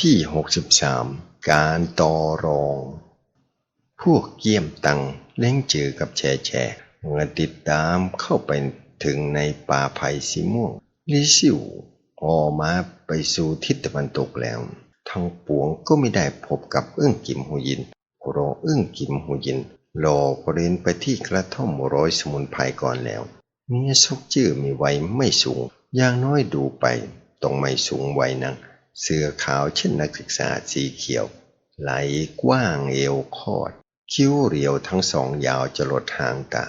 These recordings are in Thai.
ที่ 63 การต่อรอง พวกเกี่ยมตังเล่งเจอกับแชแชเมื่อติดตามเข้าไปถึงในป่าไผ่สีม่วงลิซิวออมาไปสู่ทิศตะวันตกแล้ว ทั้งปวงก็ไม่ได้พบกับเอื้องกิมหูยินรอเอื้องกิมหูยินรอประเด็นไปที่กระท่อมร้อยสมุนไพรก่อนแล้วเมียซกจื้อมีไว้ไม่สูงอย่างน้อยดูไปต้องไม่สูงไว้นัก เสื้อขาวเช่นนักศึกษาสีเขียว ไหลกว้างเอวคอด คิ้วเรียวทั้งสองยาวจะลดหางตา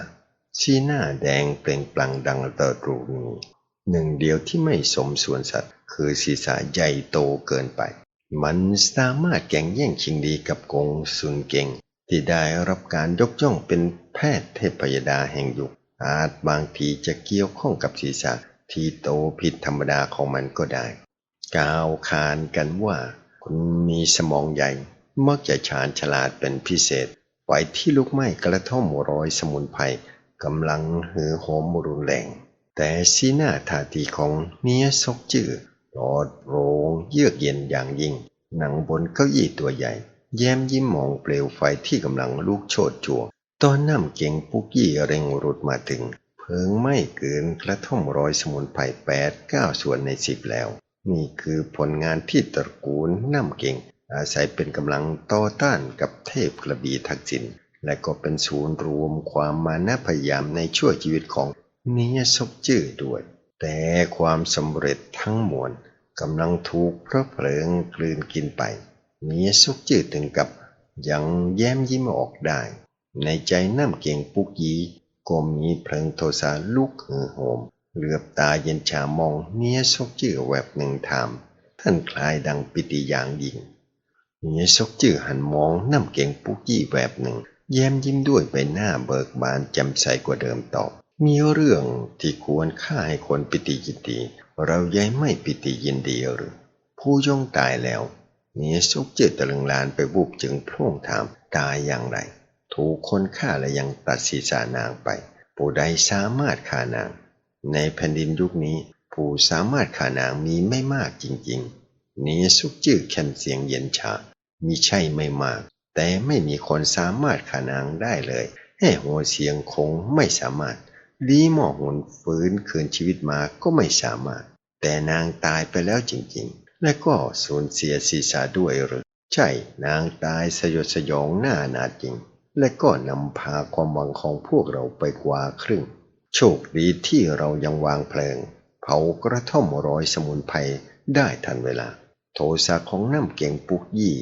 สีหน้าแดงเปล่งปลั่งดังเติร์ดรูมีหนึ่งเดียวที่ไม่สมส่วนสัตว์ คือศีรษะใหญ่โตเกินไป มันสามารถแข่งแย่งชิงดีกับกงสุนเก่ง ที่ได้รับการยกย่องเป็นแพทย์เทพยดาแห่งยุค อาจบางทีจะเกี่ยวข้องกับศีรษะที่โตผิดธรรมดาของมันก็ได้ กล่าวขานกันว่า คนมีสมองใหญ่ มักจะชาญฉลาดเป็นพิเศษไว้ที่ลูกไม้กระท่อมร้อยสมุนไพรกำลังหือโหมรุนแรง แต่สีหน้าท่าทีของเนียซกจื้อปลอดโปร่งเยือกเย็นอย่างยิ่ง หนังบนเก้าอี้ตัวใหญ่ แย้มยิ้มมองเปลวไฟที่กำลังลุกโชดจัวตอนน้ำเก่งปุกกี้เร่งรุดมาถึง เพิงไม่เกินกระท่อมร้อยสมุนไพรแปดเก้าส่วนในสิบแล้ว นี่คือผลงานที่ตระกูลน้ำเก่ง อาศัยเป็นกำลังต่อต้านกับเทพกระบี่ทักษิณและก็เป็นศูนย์รวมความมานะพยายามในชั่วชีวิตของเนียซบจื้อด้วย แต่ความสำเร็จทั้งมวลกำลังถูกพระเพลิงกลืนกินไปเนียซบจื้อถึงกับยังแย้มยิ้มออกได้ ในใจน้ำเก่งปุกยีก็มีเพลิงโทสะลุกหือโหม เหลือบตาเย็นชามองเนียซกจื้อแวบหนึ่งถาม ท่านคลายดังปิติอย่างยิ่งเนียซกจื้อหันมองน้ำเก่งปุกยี่แวบหนึ่งแย้มยิ้มด้วยใบหน้าเบิกบานแจ่มใสกว่าเดิมตอบ มีเรื่องที่ควรค่าให้คนปิติยินดี เราย้ายไม่ปิติยินดีหรือ ผู้ย่องตายแล้วเนียซกจื้อตะลึงลานไปบุบจึงพร่งถามตายอย่างไร ถูกคนฆ่าและยังตัดศีรษะนางไป ผู้ใดสามารถฆ่านาง ในแผ่นดินยุคนี้ ผู้สามารถฆ่านางมีไม่มากจริงๆนี้สุกจื้อแค่นเสียงเย็นชา มีใช่ไม่มาก แต่ไม่มีคนสามารถฆ่านางได้เลยแห่หัวเสียงคงไม่สามารถ ลีหมอกหุนฟื้นคืนชีวิตมาก็ไม่สามารถ แต่นางตายไปแล้วจริงๆ และก็สูญเสียศีรษะด้วยหรือ ใช่ นางตายสยดสยองหน้านาจริง และก็นำพาความหวังของพวกเราไปกว่าครึ่ง โชคดีที่เรายังวางเพลิง เผากระท่อมร้อยสมุนไพรได้ทันเวลา โทสะของน้ำเก่งปุกยี่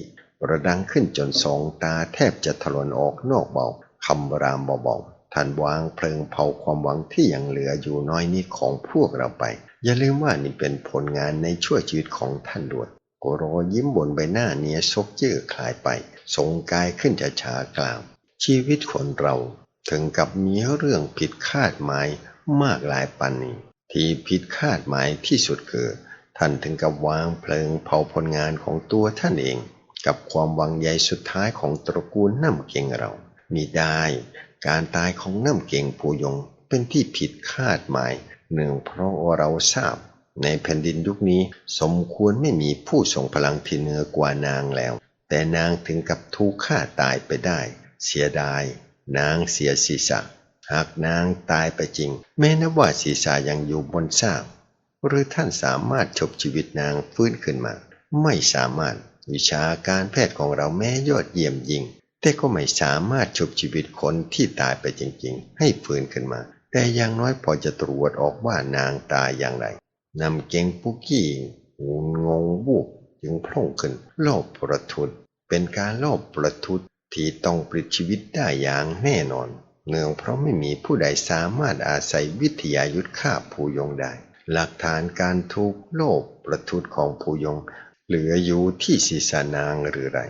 ระดังขึ้นจนสองตาแทบจะถลนออกนอกเบาคำรามเบาๆท่านวางเพลิงเผาความหวังที่ยังเหลืออยู่น้อยนิดของพวกเราไป อย่าลืมว่านี่เป็นผลงานในชั่วชีวิตของท่านด้วยโกโรยิ้มบนใบหน้าเนียซกจื้อคลายไป ทรงกายขึ้นจะช้ากล่าวชีวิตคนเรา ถึงกับมีเรื่องผิดคาดหมายมากหลายปันนี้ ที่ผิดคาดหมายที่สุดคือ ท่านถึงกับวางเพลิงเผาผลงานของตัวท่านเอง กับความหวังใยสุดท้ายของตระกูลน้ำเก่งเรามีได้การตายของน้ำเก่งผู้ยงเป็นที่ผิดคาดหมายเนื่องเพราะเราทราบ ในแผ่นดินยุคนี้สมควรไม่มีผู้ทรงพลังที่เหนือกว่านางแล้ว แต่นางถึงกับถูกฆ่าตายไปได้ เสียดาย นางเสียศีรษะ หากนางตายไปจริง แม้นับว่าศีรษะยังอยู่บนซากหรือท่านสามารถฉกชีวิตนางฟื้นขึ้นมา ไม่สามารถวิชาการแพทย์ของเราแม้ยอดเยี่ยมยิ่ง แต่ก็ไม่สามารถฉกชีวิตคนที่ตายไปจริงๆ ให้ฟื้นขึ้นมา แต่อย่างน้อยพอจะตรวจออกว่านางตายอย่างไรนำเก่งปุกกี้หูงงบุกจึงพร่งขึ้นรอบประทุดเป็นการรอบประทุด ที่ต้องปลิดชีวิตได้อย่างแน่นอน เนื่องเพราะไม่มีผู้ใดสามารถอาศัยวิทยายุทธฆ่าภูยงได้ หลักฐานการถูกโลบประทุดของภูยง เหลืออยู่ที่ศีรษะนางหรือไร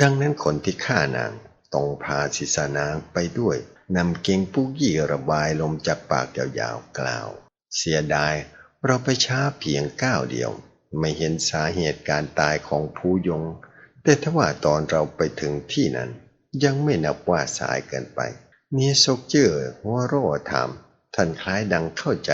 ดังนั้นคนที่ฆ่านางต้องพาศีรษะนางไปด้วยนำเก่งปุกยี่ระบายลมจากปากยาวๆกล่าว เสียดายเราไปช้าเพียงก้าวเดียว ไม่เห็นสาเหตุการตายของภูยง แต่ถ้าว่าตอนเราไปถึงที่นั้น ยังไม่นับว่าสายเกินไปเนียซกเจอหัวโร่ถามท่านคล้ายดังเข้าใจ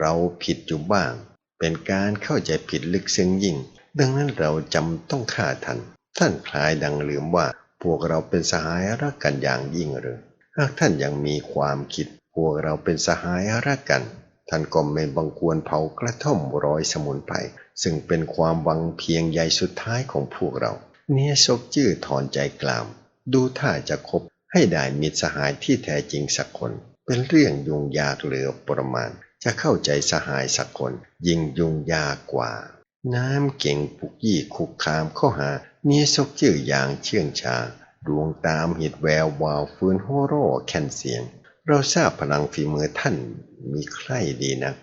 เราผิดอยู่บ้าง เป็นการเข้าใจผิดลึกซึ้งยิ่ง ดังนั้นเราจำต้องฆ่าท่านท่านคล้ายดังลืมว่าพวกเราเป็นสหายรักกันอย่างยิ่งหรือหากท่านยังมีความคิด พวกเราเป็นสหายรักกัน ท่านก็ไม่บังควรเผากระท่อมร้อยสมุนไพรซึ่งเป็นความหวังเพียงใหญ่สุดท้ายของพวกเรา เนียซกจื้อถอนใจกล่าว ดูท่าจะคบให้ได้มิตรสหายที่แท้จริงสักคน เป็นเรื่องยุ่งยากเหลือประมาณ จะเข้าใจสหายสักคน ยิ่งยุ่งยากกว่า น้ำเก่งปุกยี่คุกคามเข้าหาเนียซกจื้ออย่างเชื่องชาดวงตามหิดแวววาวฟื้นโฮโร่แค่นเสียง เราทราบพลังฝีมือท่านมีใครดีนัก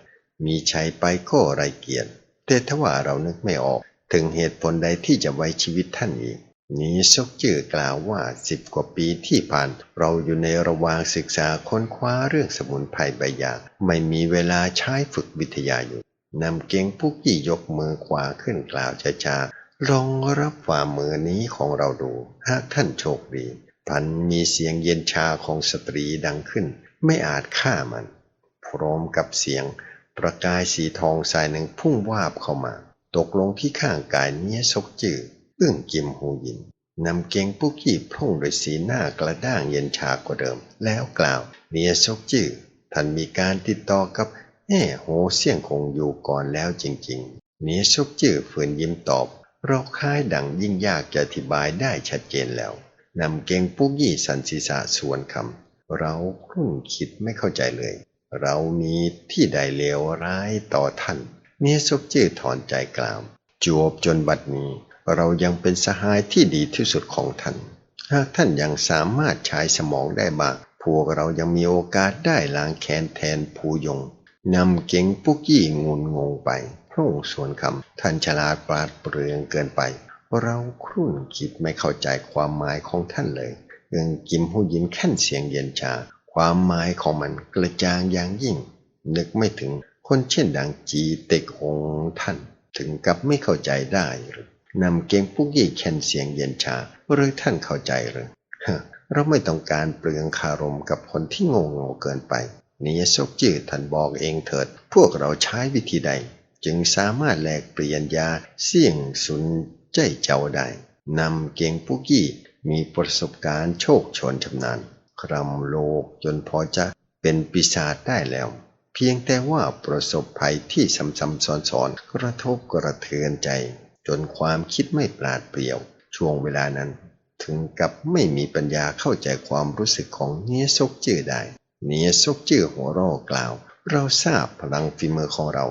มีชัยไปก็ไรเกียรติแต่ถ้าว่าเรานึกไม่ออก ถึงเหตุผลใดที่จะไว้ชีวิตท่านอีก นี้ซกจื่อกล่าวว่าสิบกว่าปีที่ผ่าน เราอยู่ในระหว่างศึกษาค้นคว้าเรื่องสมุนไพรใบยาไม่มีเวลาใช้ฝึกวิทยาอยู่นำเก่งผู้กี่ยกมือขวาขึ้นกล่าวช้าๆลองรับฝ่ามือนี้ของเราดู หากท่านโชคดี พันมีเสียงเย็นชาของสตรีดังขึ้น ไม่อาจฆ่ามัน พร้อมกับเสียง ประกายสีทองสายหนึ่งพุ่งวาบเข้ามา ตกลงที่ข้างกายเนี้ยซกจื่อ อึ้งกิมหูยินนำเกงปุกี้พร่งโดยสีหน้ากระด้างเย็นชากว่าเดิม แล้วกล่าวเนียซกจื้อท่านมีการติดต่อกับแห่โหเสี่ยงคงอยู่ก่อนแล้วจริงๆเนียซกจื้อฝืนยิ้มตอบเราค่ายดังยิ่งยากจะอธิบายได้ชัดเจนแล้วนำเกงปุกี้สันศีษะสวนคำเราครุ่นคิดไม่เข้าใจเลย เรามีที่ใดเลวร้ายต่อท่านเนียซกจื้อถอนใจกล่าวจวบจนบัดนี้ เรายังเป็นสหายที่ดีที่สุดของท่าน หากท่านยังสามารถใช้สมองได้บ้าง พวกเรายังมีโอกาสได้ล้างแค้นแทนผู้ยง นำเก่งปุกยี่งุนงงไปพร่งสวนคำท่านฉลาดปราดเปรื่องเกินไป เราครุ่นคิดไม่เข้าใจความหมายของท่านเลยเอิงกิมหูยินแค่นเสียงเย็นชา ความหมายของมันกระจางอย่างยิ่ง นึกไม่ถึงคนเช่นดังจีเต็กองท่าน ถึงกับไม่เข้าใจได้หรือ นำเกงปุกยี่แคนเสียงเย็นชาหรือท่านเข้าใจหรือเราไม่ต้องการเปลืองคารมกับคนที่โง่โง่เกินไปนี่ซกจืดท่านบอกเองเถิด พวกเราใช้วิธีใด จึงสามารถแลกเปลี่ยนยาเสี่ยงสุนใจเจ้าได้นำเกงปุกยี่มีประสบการณ์โชคชนชำนาญครำโลกจนพอจะเป็นปีศาจได้แล้ว เพียงแต่ว่าประสบภัยที่ซ้ำๆซ้อนๆกระทบกระเทือนใจ จนความคิดไม่ปราดเปรียว ช่วงเวลานั้น ถึงกับไม่มีปัญญาเข้าใจความรู้สึกของเนียซกจื้อได้ เนียซกจื้อหัวราะกล่าว เราทราบพลังฝีมือของเรา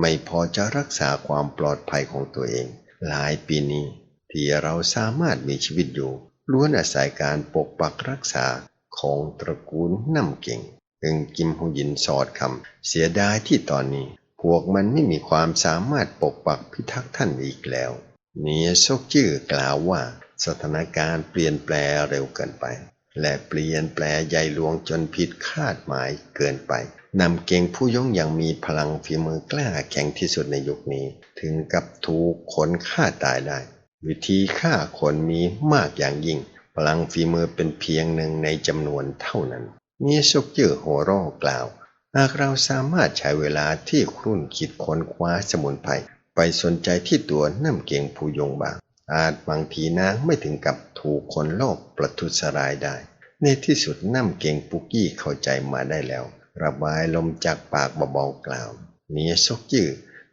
ไม่พอจะรักษาความปลอดภัยของตัวเอง หลายปีนี้ ที่เราสามารถมีชีวิตอยู่ ล้วนอาศัยการปกปักรักษาของตระกูลน้ำเก่ง อึงกิมหยินสอดคำเสียดายที่ตอนนี้ พวกมันไม่มีความสามารถปกปักพิทักษ์ท่านอีกแล้วเนียซกจื้อกล่าวว่าสถานการณ์เปลี่ยนแปลเร็วเกินไป และเปลี่ยนแปลใหญ่หลวงจนผิดคาดหมายเกินไปนำเก่งผู้ย่องยังมีพลังฝีมือกล้าแข็งที่สุดในยุคนี้ ถึงกับถูกคนฆ่าตายได้ วิธีฆ่าคนมีมากอย่างยิ่ง พลังฝีมือเป็นเพียงหนึ่งในจำนวนเท่านั้นเนียซกจื้อโหร่กล่าว หากเราสามารถใช้เวลาที่ครุ่นคิดค้นคว้าสมุนไพรไปสนใจที่ตัวน้ำเก่งผู้ยงบาง อาจบางทีนางไม่ถึงกับถูกคนโลกประทุษร้ายได้ ในที่สุดน้ำเก่งปุกี้เข้าใจมาได้แล้ว ระบายลมจากปากเบาๆกล่าวเนียซกยือ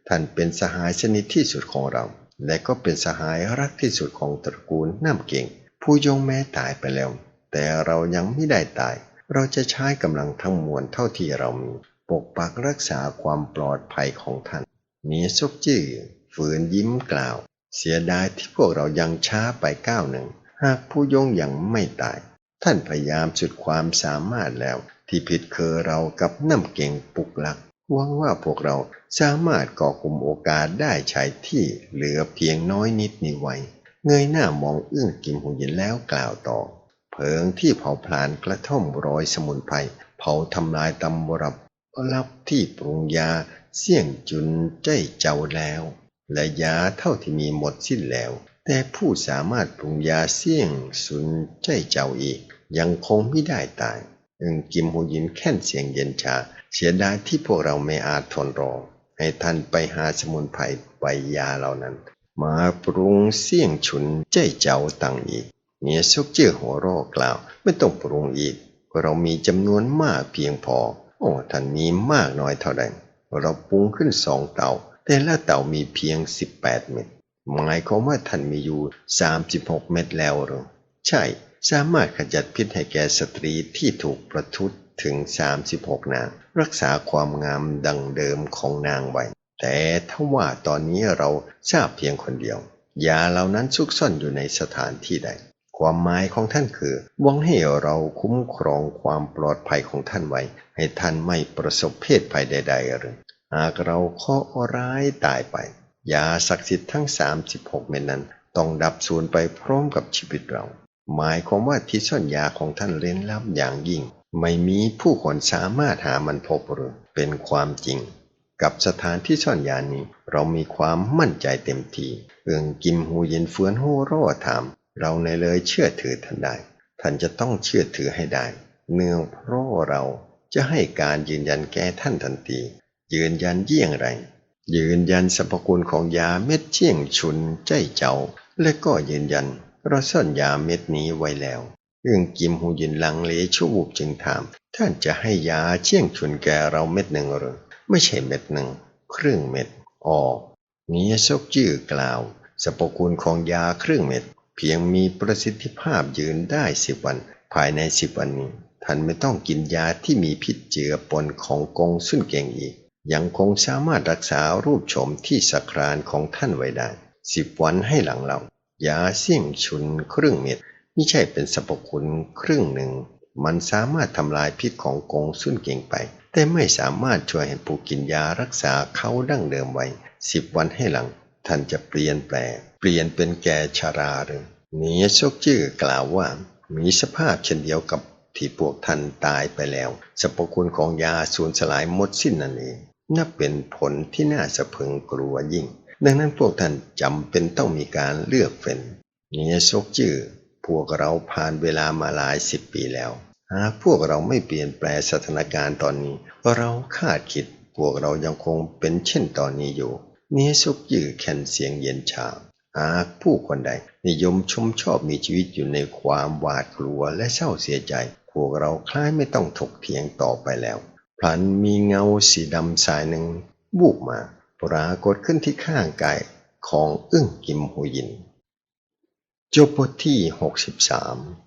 ท่านเป็นสหายสนิทที่สุดของเรา และก็เป็นสหายรักที่สุดของตระกูลน้ำเก่ง ผู้ยงแม้ตายไปแล้ว แต่เรายังไม่ได้ตาย เราจะใช้กำลังทั้งมวลเท่าที่เรามีปกปักรักษาความปลอดภัยของท่านเนียซกจื้อฝืนยิ้มกล่าว เสียดายที่พวกเรายังช้าไปก้าวหนึ่ง หากผู้ยงยังไม่ตาย ท่านพยายามสุดความสามารถแล้ว ที่ผิดเคอเรากับน้ำเก่งปุกหลักหวังว่าพวกเราสามารถก่อกลุ่มโอกาสได้ใช้ที่เหลือเพียงน้อยนิดนี้ไว้ เงยหน้ามองอึ้งกิมหูยินแล้วกล่าวต่อ เพิงที่เผาพลานกระท่อมรอยสมุนไพรเผาทำลายตำรับรับที่ปรุงยาเสี่ยงจุนใจเจ้าแล้ว และยาเท่าที่มีหมดสิ้นแล้ว แต่ผู้สามารถปรุงยาเสี่ยงสุนใจเจ้าอีก ยังคงไม่ได้ตายอึงกิมหูยินแค่นเสียงเย็นชา เสียดายที่พวกเราไม่อาจทนรอ ให้ท่านไปหาสมุนไพรใบยาเหล่านั้น มาปรุงเสี่ยงฉุนใจเจ้าตังอีก เมียซกเจื้อหัวรอกล่าว ไม่ต้องปรุงอีก เรามีจำนวนมากเพียงพอ โอ้ท่านมีมากน้อยเท่าใดเราปรุงขึ้นสองเตาแต่ละเตามีเพียง 18 เม็ด หมายความว่าท่านมีอยู่ 36 เม็ดแล้วหรือใช่ สามารถขจัดพิษให้แก่สตรีที่ถูกประทุษถึง 36 นาง รักษาความงามดังเดิมของนางไว้ แต่ถ้าว่าตอนนี้เราทราบเพียงคนเดียว ยาเหล่านั้นซุกซ่อนอยู่ในสถานที่ใด ความหมายของท่านคือหวังให้เราคุ้มครองความปลอดภัยของท่านไว้ ให้ท่านไม่ประสบเพศภัยใด ๆ หรือ หากเราเคราะร้ายตายไปยาศักดิ์สิทธิ์ทั้ง 36 เม็ดนั้น ต้องดับสูญไปพร้อมกับชีวิตเรา หมายความว่าที่ซ่อนยาของท่านเร้นลับอย่างยิ่ง ไม่มีผู้คนสามารถหามันพบหรือเป็นความจริง กับสถานที่ซ่อนยานี้ เรามีความมั่นใจเต็มทีเอืองกิมหูเย็นเฟือนโฮโร่ถาม เราในเลยเชื่อถือท่านได้ ท่านจะต้องเชื่อถือให้ได้ เนื่องเพราะเราจะให้การยืนยันแก่ท่านทันที ยืนยันเยี่ยงไร ยืนยันสรรพคุณของยาเม็ดเชี่ยงชุนใจเจ้า และก็ยืนยันเราซ่อนยาเม็ดนี้ไว้แล้วเรื่องกิมหูยินลังเลชั่ววูบจึงถาม ท่านจะให้ยาเชี่ยงชุนแกเราเม็ดหนึ่งหรือไม่ใช่เม็ดหนึ่งครึ่งเม็ดอ๋อเนียซกจื้อกล่าวสรรพคุณของยาครึ่งเม็ด เพียงมีประสิทธิภาพยืนได้สิบวัน ภายในสิบวันนี้ ท่านไม่ต้องกินยาที่มีพิษเจือปนของกงสุนเก่งอีก ยังคงสามารถรักษารูปโฉมที่สครานของท่านไว้ได้สิบวันให้หลังเรายาเสี่ยงชุนครึ่งเม็ดไม่ใช่เป็นสรรพคุณครึ่งหนึ่ง มันสามารถทำลายพิษของกงสุนเก่งไป แต่ไม่สามารถช่วยให้ผู้กินยารักษาเขาดั้งเดิมไว้สิบวันให้หลัง ท่านจะเปลี่ยนแปลง เปลี่ยนเป็นแก่ชาราหรือเนียซกจื้อกล่าวว่า มีสภาพเช่นเดียวกับที่พวกท่านตายไปแล้วสรรพคุณของยาสูญสลายหมดสิ้นนั่นเองนับเป็นผลที่น่าสะพึงกลัวยิ่ง ดังนั้นพวกท่านจำเป็นต้องมีการเลือกเฟ้นเนียซกจื้อพวกเราผ่านเวลามาหลายสิบปีแล้วหากพวกเราไม่เปลี่ยนแปลสถานการณ์ตอนนี้ เราคาดคิดพวกเรายังคงเป็นเช่นตอนนี้อยู่ นียซุกยือแคนเสียงเย็นชาหากผู้คนใด นิยมชมชอบมีชีวิตอยู่ในความหวาดกลัวและเศร้าเสียใจ พวกเราคล้ายไม่ต้องถกเถียงต่อไปแล้ว พลันมีเงาสีดำสายหนึ่งบูบมาปรากฏขึ้นที่ข้างกายของอึ้งกิมหูยิน จบบทที่ 63